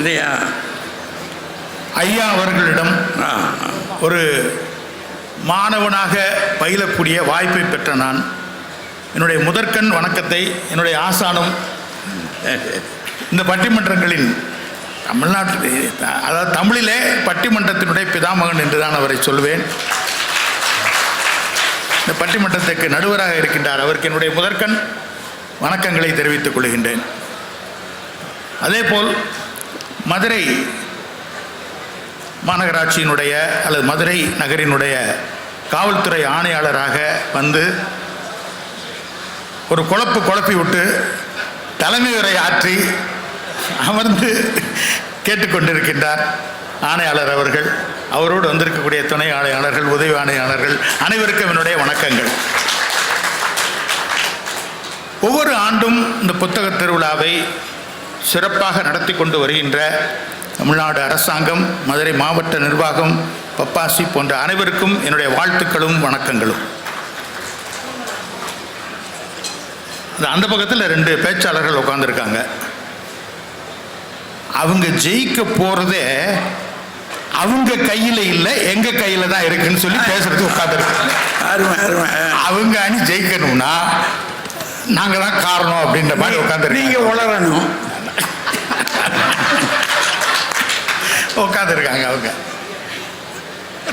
இதையா ஐயா அவர்களிடம் ஒரு மாணவனாக பயிலக்கூடிய வாய்ப்பை பெற்ற நான் என்னுடைய முதற்கண் வணக்கத்தை என்னுடைய ஆசானும் இந்த பட்டிமன்றங்களின் தமிழ்நாட்டில் அதாவது தமிழிலே பட்டிமன்றத்தினுடைய பிதாமகன் என்று தான் அவரை சொல்வேன். இந்த பட்டிமன்றத்துக்கு நடுவராக இருக்கின்றார். அவருக்கு என்னுடைய முதற்கண் வணக்கங்களை தெரிவித்துக் கொள்கின்றேன். அதேபோல் மதுரை மாநகராட்சியினுடைய அல்லது மதுரை நகரினுடைய காவல்துறை ஆணையாளராக வந்து ஒரு குழப்பு குழப்பி விட்டு தலைமை உரை ஆற்றி அமர்ந்து கேட்டுக்கொண்டிருக்கின்றார் ஆணையாளர் அவர்கள். அவரோடு வந்திருக்கக்கூடிய துணை ஆணையாளர்கள் உதவி ஆணையாளர்கள் அனைவருக்கும் என்னுடைய வணக்கங்கள். ஒவ்வொரு ஆண்டும் இந்த புத்தக திருவிழாவை சிறப்பாக நடத்தி கொண்டு வருகின்ற தமிழ்நாடு அரசாங்கம் மதுரை மாவட்ட நிர்வாகம் பப்பாசி போன்ற அனைவருக்கும் என்னுடைய வாழ்த்துக்களும் வணக்கங்களும். அந்த பக்கத்தில் ரெண்டு பேச்சாளர்கள் உட்காந்துருக்காங்க அவங்க ஜெயிக்க போகிறதே அவங்க கையில் இல்லை எங்க கையில் தான் இருக்குன்னு சொல்லி பேசுறது உட்காந்துருக்காங்க அவங்க அணி ஜெயிக்கணும்னா நாங்கள் தான் காரணம் அப்படின்ற மாதிரி நீங்க உட்காந்துருக்கீங்க உளரணும் உட்காந்துருக்காங்க அவங்க.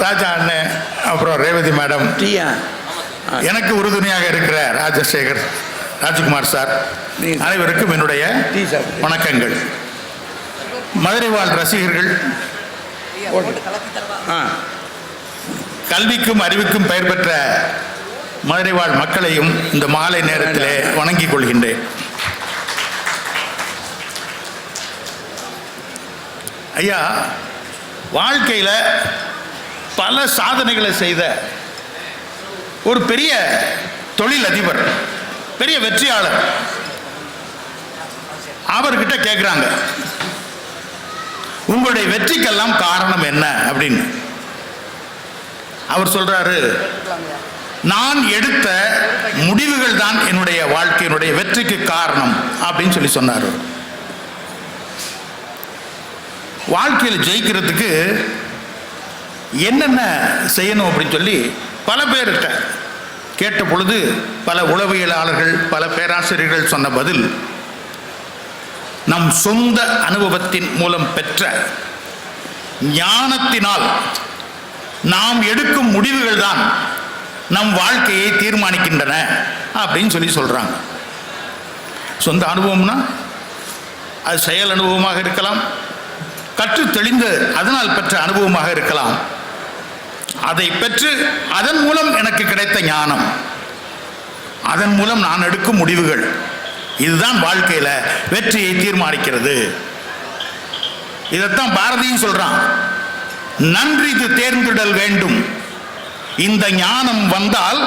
ராஜா அண்ணன் அப்புறம் ரேவதி மேடம். டீயா? எனக்கு உறுதுணையாக இருக்கிற ராஜசேகர் ராஜ்குமார் சார். அனைவருக்கும் என்னுடைய. வணக்கங்கள். மதுரை வாழ் ரசிகர்கள் கல்விக்கும் அறிவுக்கும் பெயர் பெற்ற மதுரை வாழ் மக்களையும் இந்த மாலை நேரத்திலே வணங்கிக் கொள்கின்றேன். ஐயா வாழ்க்கையில் பல சாதனைகளை செய்த ஒரு பெரிய தொழில் அதிபர் பெரிய வெற்றியாளர் அவர்கிட்ட கேட்குறாங்க உங்களுடைய வெற்றிக்கெல்லாம் காரணம் என்ன? அப்படின்னு. அவர் சொல்றாரு நான் எடுத்த முடிவுகள் தான் என்னுடைய வாழ்க்கையினுடைய வெற்றிக்கு காரணம் அப்படின்னு சொல்லி சொன்னார் வாழ்க்கையில் ஜெயிக்கிறதுக்கு என்னென்ன செய்யணும் அப்படின்னு சொல்லி பல பேர்கிட்ட கேட்ட பொழுது பல உளவியலாளர்கள் பல பேராசிரியர்கள் சொன்ன பதில் நம் சொந்த அனுபவத்தின் மூலம் பெற்ற ஞானத்தினால் நாம் எடுக்கும் முடிவுகள் தான் நம் வாழ்க்கையை தீர்மானிக்கின்றன அப்படின்னு சொல்லி சொல்கிறாங்க சொந்த அனுபவம்னா அது செயல் அனுபவமாக இருக்கலாம் கற்று தெளிந்து அதனால் பெற்ற அனுபவமாக இருக்கலாம். அதை பெற்று அதன் மூலம் எனக்கு கிடைத்த ஞானம். அதன் மூலம் நான் எடுக்கும் முடிவுகள். இதுதான் வாழ்க்கையில் வெற்றியை தீர்மானிக்கிறது. இதைத்தான் பாரதியும் சொல்றான். நன்றிது தேர்ந்திடல் வேண்டும். இந்த ஞானம் வந்தால்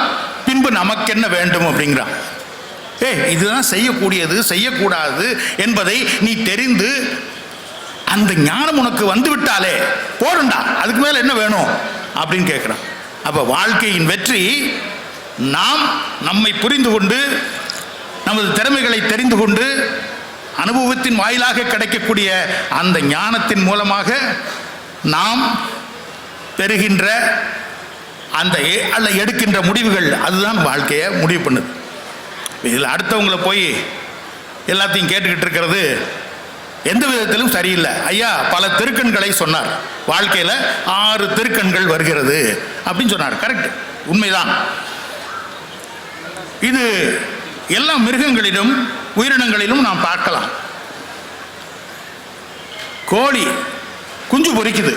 பின்பு நமக்கென்ன வேண்டும்? அப்படிங்கிறான். ஏ இதுதான் செய்யக்கூடியது செய்யக்கூடாது என்பதை நீ தெரிந்து அந்த ஞானம் உனக்கு வந்து விட்டாலே போடுண்டா அதுக்கு மேலே என்ன வேணும்? அப்படின்னு கேட்குறான் அப்போ வாழ்க்கையின் வெற்றி நாம் நம்மை புரிந்து கொண்டு நமது திறமைகளை தெரிந்து கொண்டு அனுபவத்தின் வாயிலாக கிடைக்கக்கூடிய அந்த ஞானத்தின் மூலமாக நாம் பெறுகின்ற அந்த அல்ல எடுக்கின்ற முடிவுகள் அதுதான் வாழ்க்கையை முடிவு பண்ணுது. இதில் அடுத்தவங்களை போய் எல்லாத்தையும் கேட்டுக்கிட்டு இருக்கிறது எந்த விதத்திலும் சரியில்லை. ஐயா பல திருக்கண்களை சொன்னார். வாழ்க்கையில் ஆறு திருக்கண்கள் வருகிறது அப்படின்னு சொன்னார். கரெக்ட் உண்மைதான். இது எல்லா மிருகங்களிலும் உயிரினங்களிலும் நாம் பார்க்கலாம். கோழி குஞ்சு பொரிக்குது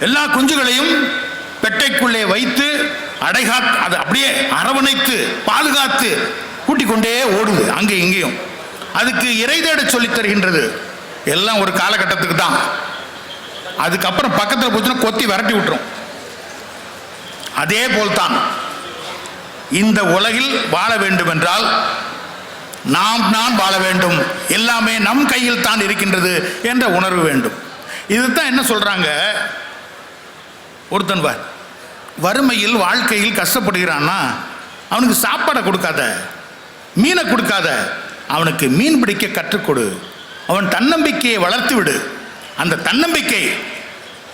எல்லா குஞ்சுகளையும் பெட்டைக்குள்ளே வைத்து அடைகா அதை அப்படியே அரவணைத்து பாதுகாத்து கூட்டிக் கொண்டே ஓடுது. அங்கே இங்கேயும். அதுக்கு இறை தேட சொல்லித் தருகின்றது. எல்லாம் ஒரு காலகட்டத்துக்கு தான். அதுக்கப்புறம் பக்கத்தில் போச்சுன்னா கொத்தி விரட்டி விட்டுரும். அதே போல்தான். இந்த உலகில் வாழ வேண்டும் என்றால் நாம் நான் வாழ வேண்டும். எல்லாமே நம் கையில் தான் இருக்கின்றது என்ற உணர்வு வேண்டும். இதுதான் என்ன சொல்றாங்க? ஒருத்தன் பார் வறுமையில் வாழ்க்கையில் கஷ்டப்படுகிறான்னா அவனுக்கு சாப்பாடை கொடுக்காத மீனை கொடுக்காத அவனுக்கு மீன் பிடிக்க கற்றுக்கொடு அவன் தன்னம்பிக்கையை வளர்த்து விடு. அந்த தன்னம்பிக்கை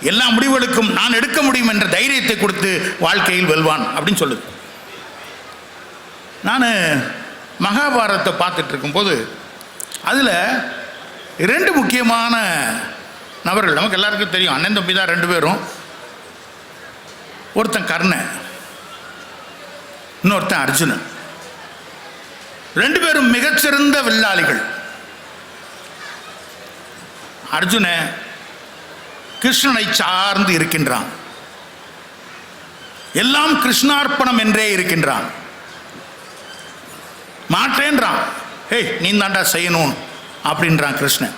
எல்லா முடிவுகளுக்கும் நான் எடுக்க முடியும் என்ற தைரியத்தை கொடுத்து வாழ்க்கையில் வெல்வான் அப்படின்னு சொல்லுது நான் மகாபாரதத்தை பார்த்துட்டு இருக்கும்போது அதில் ரெண்டு முக்கியமான நபர்கள் நமக்கு எல்லாருக்கும் தெரியும். அண்ணன் தம்பி தான் ரெண்டு பேரும். ஒருத்தன் கர்ணன் இன்னொருத்தன் அர்ஜுனன். ரெண்டு பேரும் மிகச்சிறந்த வில்லாளிகள். அர்ஜுன கிருஷ்ணனை சார்ந்து இருக்கின்றான். எல்லாம் கிருஷ்ணார்ப்பணம் என்றே இருக்கின்றான். மாட்டேன்றான் ஏய் நீ தாண்டா செய்யணும் அப்படின்றான் கிருஷ்ணன்.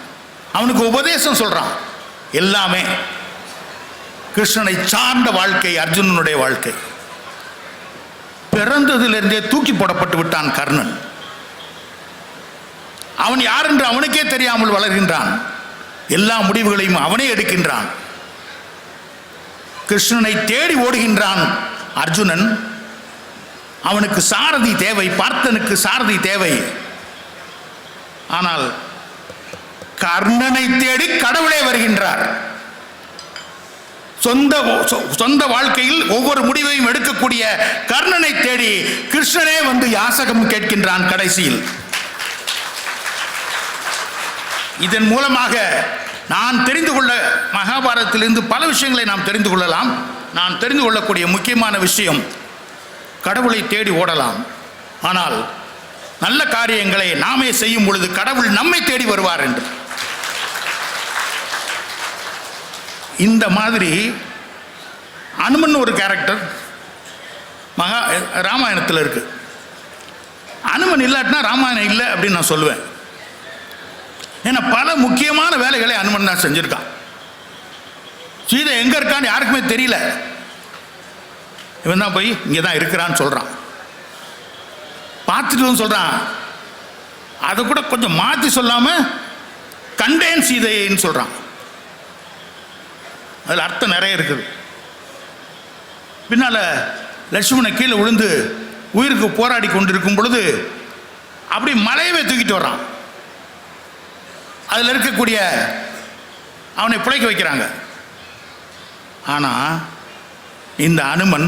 அவனுக்கு உபதேசம் சொல்றான். எல்லாமே கிருஷ்ணனை சார்ந்த வாழ்க்கை அர்ஜுனனுடைய வாழ்க்கை. பிறந்ததிலிருந்தே தூக்கி போடப்பட்டு விட்டான் கர்ணன். அவன் யார் என்று அவனுக்கே தெரியாமல் வளர்கின்றான். எல்லா முடிவுகளையும் அவனே எடுக்கின்றான். கிருஷ்ணனை தேடி ஓடுகின்றான் அர்ஜுனன். அவனுக்கு சாரதி தேவை பார்த்தனுக்கு சாரதி தேவை. ஆனால் கர்ணனை தேடி கடவுளே வருகின்றார். சொந்த சொ- சொந்த வாழ்க்கையில் ஒவ்வொரு முடிவையும் எடுக்கக்கூடிய கர்ணனை தேடி கிருஷ்ணனே வந்து யாசகம் கேட்கின்றான் கடைசியில். இதன் மூலமாக நான் தெரிந்து கொள்ள மகாபாரதத்திலிருந்து பல விஷயங்களை நாம் தெரிந்து கொள்ளலாம். நான் தெரிந்து கொள்ளக்கூடிய முக்கியமான விஷயம் கடவுளை தேடி ஓடலாம். ஆனால் நல்ல காரியங்களை நாமே செய்யும் பொழுது கடவுள் நம்மை தேடி வருவார் என்று. இந்த மாதிரி அனுமன் ஒரு கேரக்டர் மகா ராமாயணத்தில் இருக்கு. அனுமன் இல்லாட்டினா ராமாயணம் இல்லை அப்படின்னு நான் சொல்லுவேன் ஏன்னா பல முக்கியமான வேலைகளை அனுமன் தான் செஞ்சுருக்கான். சீதை எங்கே இருக்கான்னு யாருக்குமே தெரியல. இவன் தான் போய் இங்கே தான் இருக்கிறான்னு சொல்கிறான் பார்த்துட்டு சொல்கிறான் அதை கூட கொஞ்சம் மாற்றி சொல்லாமல் கண்டேன் சீதைன்னு சொல்கிறான் அதில் அர்த்தம் நிறைய இருக்குது. பின்னால் லட்சுமணன் கீழே விழுந்து உயிருக்கு போராடி கொண்டிருக்கும் பொழுது அப்படி மலையவே தூக்கிட்டு வர்றான். அதில் இருக்கக்கூடிய அவனை பிழைக்க வைக்கிறாங்க. ஆனால் இந்த அனுமன்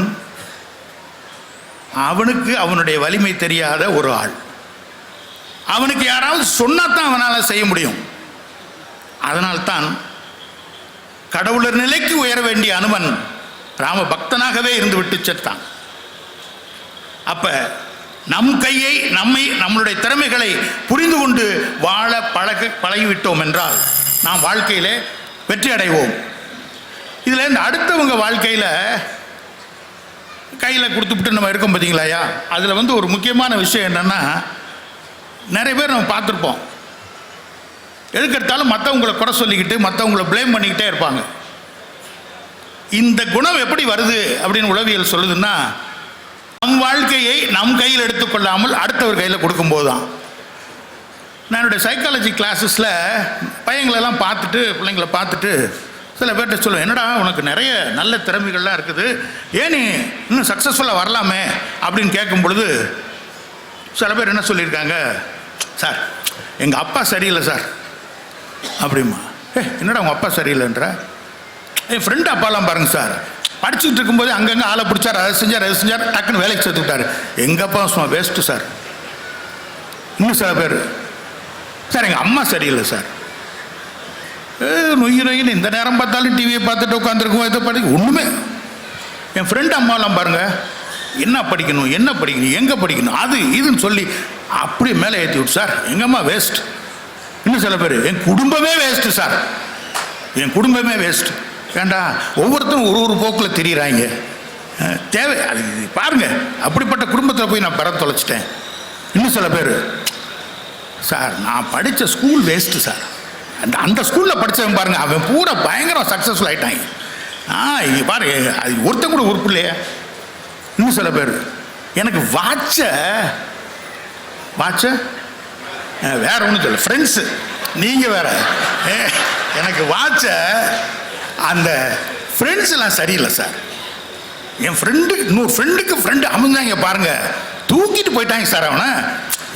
அவனுக்கு அவனுடைய வலிமை தெரியாத ஒரு ஆள். அவனுக்கு யாராவது சொன்னாதான் அவனால் செய்ய முடியும். அதனால்தான் கடவுளர் நிலைக்கு உயர வேண்டிய அனுமன் ராம பக்தனாகவே இருந்து விட்டு செத்தான். அப்போ நம் கையை நம்மை நம்மளுடைய திறமைகளை புரிந்து கொண்டு வாழ பழக பழகிவிட்டோம் என்றால் நாம் வாழ்க்கையிலே வெற்றி அடைவோம். இதில் இந்த அடுத்தவங்க வாழ்க்கையில் கையில் கொடுத்துவிட்டு நம்ம இருக்கோம் பார்த்தீங்களாயா அதில் வந்து ஒரு முக்கியமான விஷயம் என்னென்னா நிறைய பேர் நம்ம பார்த்துருப்போம். எதுக்கெடுத்தாலும் மற்றவங்களை குறை சொல்லிக்கிட்டு மற்றவங்களை ப்ளேம் பண்ணிக்கிட்டே இருப்பாங்க. இந்த குணம் எப்படி வருது அப்படின்னு உளவியல் சொல்லுதுன்னா நம் வாழ்க்கையை நம் கையில் எடுத்துக்கொள்ளாமல் அடுத்தவர் கையில் கொடுக்கும்போது தான் நான் என்னுடைய சைக்காலஜி கிளாஸஸில் பையங்களெல்லாம் பார்த்துட்டு பிள்ளைங்களை பார்த்துட்டு சில பேர்கிட்ட சொல்லுவேன் என்னடா உனக்கு நிறைய நல்ல திறமைகள்லாம் இருக்குது. ஏன் நீ இன்னும் சக்ஸஸ்ஃபுல்லாக வரலாமே அப்படின்னு கேட்கும் பொழுது சில பேர் என்ன சொல்லியிருக்காங்க சார் எங்கள் அப்பா சரியில்லை சார். அப்படிமா ஏ என்னடா உங்கள் அப்பா சரியில்லைன்ற? என் ஃப்ரெண்டு அப்பாலாம் பாருங்கள் சார். படிச்சுட்டு இருக்கும்போது அங்கங்கே ஆளை பிடிச்சார் அதை செஞ்சார் அதை செஞ்சார் டக்குன்னு வேலைக்கு சேர்த்து விட்டார். எங்கள் அப்பா சும்மா வேஸ்ட்டு சார் இன்னும் சில பேர். சார் எங்கள் அம்மா சரியில்லை சார். நொய் நொய்யு இந்த நேரம் பார்த்தாலும் டிவியை பார்த்துட்டு உட்காந்துருக்கோம் இதை படிக்க ஒன்றுமே என் ஃப்ரெண்டு அம்மாலாம் பாருங்கள் என்ன படிக்கணும் என்ன படிக்கணும் எங்கே படிக்கணும் அது இதுன்னு சொல்லி அப்படியே மேலே ஏற்றி விட்டு சார் எங்கள் அம்மா வேஸ்ட் இன்னும் சில பேர் என் குடும்பமே வேஸ்ட்டு சார். என் குடும்பமே வேஸ்ட்டு வேண்டாம் ஒவ்வொருத்தரும் ஒரு ஒரு போக்கில் தெரியுறாங்க. தேவை அது பாருங்கள் அப்படிப்பட்ட குடும்பத்தில் போய் நான் பெற தொலைச்சிட்டேன். இன்னும் சில பேர் சார் நான் படித்த ஸ்கூல் வேஸ்ட்டு சார். அந்த அந்த ஸ்கூலில் படித்தவன் பாருங்கள் அவன் பூரா பயங்கரம் சக்ஸஸ்ஃபுல் ஆகிட்டாங்க ஆ இங்கே பாரு அது ஒருத்தன் கூட உறுப்பு இல்லையே. இன்னும் சில பேர் எனக்கு வாட்சை வாட்சை? வேற ஒன்றும் சொல்ல ஃப்ரெண்ட்ஸு நீங்கள் வேற எனக்கு வாட்சை அந்த ஃப்ரெண்ட்ஸ்லாம் சரியில்லை சார் என் ஃப்ரெண்டு இன்னொரு ஃப்ரெண்டுக்கு ஃப்ரெண்டு அமைஞ்சாங்க பாருங்க. தூக்கிட்டு போயிட்டாங்க சார் அவனை.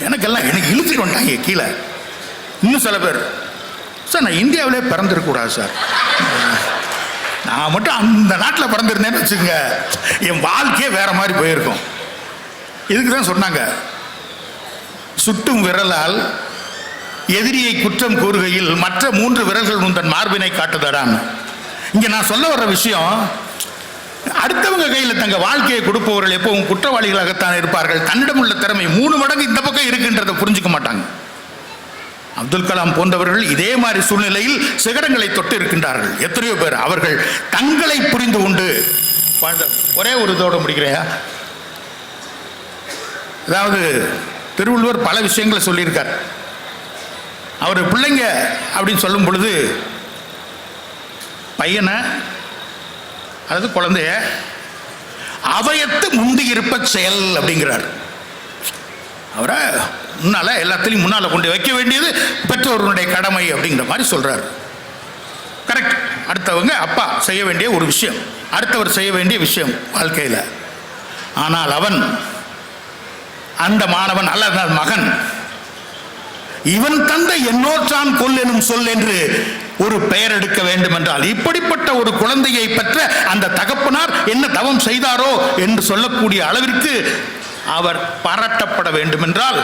எனக்கெல்லாம் எனக்கு இழுத்துட்டு வந்துட்டாங்க கீழே. இன்னும் சில பேர் சார் நான் இந்தியாவிலே பிறந்திருக்கக்கூடாது சார் நான் மட்டும் அந்த நாட்டில் பிறந்திருந்தேன்னு வச்சுக்கோங்க. என் வாழ்க்கையே வேற மாதிரி போயிருக்கும். இதுக்கு தான் சொன்னாங்க. சுட்டும் விரலால் எதிரியை குற்றம் கூறுகையில் மற்ற மூன்று விரல்கள் உந்தன் மார்பினை காட்டுதடான்னு. இங்க நான் சொல்ல வர்ற விஷயம் அடுத்தவங்க கையில் தங்க வாழ்க்கையை கொடுப்பவர்கள் எப்பவும் குற்றவாளிகளாகத்தான் இருப்பார்கள். தன்னிடம் உள்ள திறமை மூணு மடங்கு இந்த பக்கம் இருக்குன்றதை புரிஞ்சுக்க மாட்டாங்க. அப்துல் கலாம் போன்றவர்கள் இதே மாதிரி சூழ்நிலையில் சிகரங்களை தொட்டு இருக்கின்றார்கள். எத்தனையோ பேர் அவர்கள் தங்களை புரிந்து கொண்டு ஒரே ஒரு இதோட முடிக்கிறையா அதாவது திருவள்ளுவர் பல விஷயங்களை சொல்லியிருக்கார். அவர் பிள்ளைங்க அப்படின்னு சொல்லும் பொழுது பையனை அதாவது குழந்தைய அவயத்து முந்தி இருப்ப செயல் அப்படிங்கிறார். அவரை முன்னால் எல்லாத்துலேயும் முன்னால் கொண்டு வைக்க வேண்டியது பெற்றோருடைய கடமை அப்படிங்கிற மாதிரி சொல்கிறார் கரெக்ட் அடுத்தவங்க அப்பா செய்ய வேண்டிய ஒரு விஷயம். அடுத்தவர் செய்ய வேண்டிய விஷயம் வாழ்க்கையில். ஆனால் அவன் அந்த மாணவன் அல்லது மகன் இவன் தந்த என்னோற்றான் கொல் எனும் சொல் என்று ஒரு பெயர் எடுக்க வேண்டும் என்றால் இப்படிப்பட்ட ஒரு குழந்தையை பெற்ற அந்த தகப்பனார் என்ன தவம் செய்தாரோ என்று சொல்லக்கூடிய அளவிற்கு அவர் பாராட்டப்பட வேண்டும் என்றால்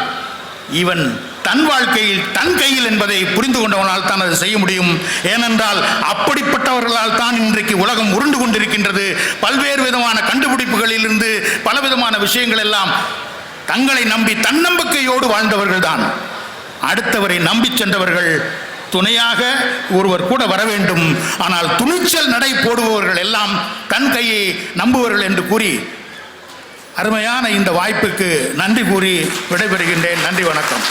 இவன் தன் வாழ்க்கையில் தன் கையில் என்பதை புரிந்து கொண்டவனால் தான் அதை செய்ய முடியும். ஏனென்றால் அப்படிப்பட்டவர்களால் தான் இன்றைக்கு உலகம் உருண்டு கொண்டிருக்கின்றது. பல்வேறு விதமான கண்டுபிடிப்புகளிலிருந்து பலவிதமான விஷயங்கள் எல்லாம் தங்களை நம்பி தன்னம்பிக்கையோடு வாழ்ந்தவர்கள் தான். அடுத்தவரை நம்பி சென்றவர்கள் துணையாக ஒருவர் கூட வர வேண்டும். ஆனால் துணிச்சல் நடை போடுபவர்கள் எல்லாம் தன் கையை நம்புவர்கள் என்று கூறி அருமையான இந்த வாய்ப்புக்கு நன்றி கூறி விடைபெறுகின்றேன். நன்றி வணக்கம்.